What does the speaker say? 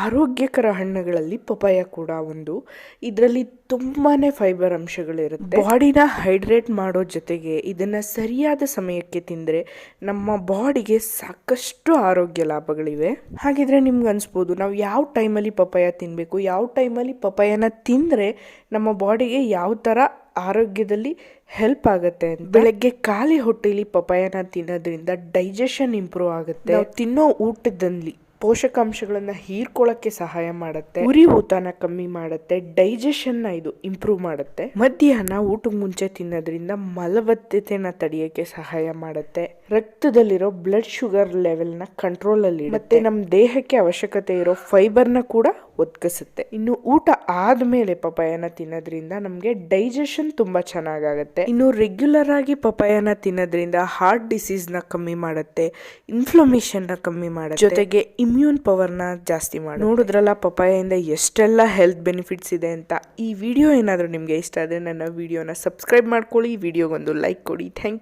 ಆರೋಗ್ಯಕರ ಹಣ್ಣುಗಳಲ್ಲಿ ಪಪಾಯ ಕೂಡ ಒಂದು. ಇದರಲ್ಲಿ ತುಂಬಾ ಫೈಬರ್ ಅಂಶಗಳಿರುತ್ತೆ. ಬಾಡಿನ ಹೈಡ್ರೇಟ್ ಮಾಡೋ ಜೊತೆಗೆ ಇದನ್ನು ಸರಿಯಾದ ಸಮಯಕ್ಕೆ ತಿಂದರೆ ನಮ್ಮ ಬಾಡಿಗೆ ಸಾಕಷ್ಟು ಆರೋಗ್ಯ ಲಾಭಗಳಿವೆ. ಹಾಗಿದ್ರೆ ನಿಮ್ಗೆ ಅನಿಸ್ಬೋದು, ನಾವು ಯಾವ ಟೈಮಲ್ಲಿ ಪಪಾಯ ತಿನ್ನಬೇಕು ಯಾವ ಟೈಮಲ್ಲಿ ಪಪಾಯನ ತಿಂದರೆ ನಮ್ಮ ಬಾಡಿಗೆ ಯಾವ ಥರ ಆರೋಗ್ಯದಲ್ಲಿ ಹೆಲ್ಪ್ ಆಗುತ್ತೆ ಬೆಳಗ್ಗೆ ಖಾಲಿ ಹೊಟ್ಟೆಲಿ ಪಪಾಯನ ತಿನ್ನೋದ್ರಿಂದ ಡೈಜೆಷನ್ ಇಂಪ್ರೂವ್ ಆಗುತ್ತೆ. ತಿನ್ನೋ ಊಟದಲ್ಲಿ ಪೋಷಕಾಂಶಗಳನ್ನ ಹೀರ್ಕೊಳ್ಳೋಕ್ಕೆ ಸಹಾಯ ಮಾಡುತ್ತೆ. ಉರಿ ಊತನ ಕಮ್ಮಿ ಮಾಡುತ್ತೆ. ಡೈಜೆಷನ್ನ ಇದು ಇಂಪ್ರೂವ್ ಮಾಡುತ್ತೆ. ಮಧ್ಯಾಹ್ನ ಊಟಕ್ಕೆ ಮುಂಚೆ ತಿನ್ನೋದ್ರಿಂದ ಮಲಬದ್ಧತೆನ ತಡೆಯೋಕ್ಕೆ ಸಹಾಯ ಮಾಡುತ್ತೆ. ರಕ್ತದಲ್ಲಿರೋ ಬ್ಲಡ್ ಶುಗರ್ ಲೆವೆಲ್ನ ಕಂಟ್ರೋಲಲ್ಲಿ ಕಂಟ್ರೋಲ್ ಅಲ್ಲಿ ಮತ್ತೆ ನಮ್ಮ ದೇಹಕ್ಕೆ ಅವಶ್ಯಕತೆ ಇರೋ ಫೈಬರ್ನ ಕೂಡ ಒದಗಿಸುತ್ತೆ ಇನ್ನು ಊಟ ಆದ್ಮೇಲೆ ಪಪಾಯನ ತಿನ್ನೋದ್ರಿಂದ ನಮಗೆ ಡೈಜೆಷನ್ ತುಂಬಾ ಚೆನ್ನಾಗಾಗುತ್ತೆ. ಇನ್ನು ರೆಗ್ಯುಲರ್ ಆಗಿ ಪಪಾಯನ ತಿನ್ನೋದ್ರಿಂದ ಹಾರ್ಟ್ ಡಿಸೀಸ್ನ ಕಮ್ಮಿ ಮಾಡುತ್ತೆ. ಇನ್ಫ್ಲಮೇಷನ್ನ ಕಮ್ಮಿ ಮಾಡುತ್ತೆ. ಜೊತೆಗೆ ಇಮ್ಯೂನ್ ಪವರ್ನ ಜಾಸ್ತಿ ಮಾಡಿ ನೋಡಿದ್ರಲ್ಲ ಪಪಾಯಿಂದ ಎಷ್ಟೆಲ್ಲ ಹೆಲ್ತ್ ಬೆನಿಫಿಟ್ಸ್ ಇದೆ ಅಂತ. ಈ ವಿಡಿಯೋ ಏನಾದರೂ ನಿಮಗೆ ಇಷ್ಟ ಆದರೆ ನನ್ನ ವಿಡಿಯೋನ ಸಬ್ಸ್ಕ್ರೈಬ್ ಮಾಡ್ಕೊಳ್ಳಿ. ವಿಡಿಯೋಗೊಂದು ಲೈಕ್ ಕೊಡಿ. ಥ್ಯಾಂಕ್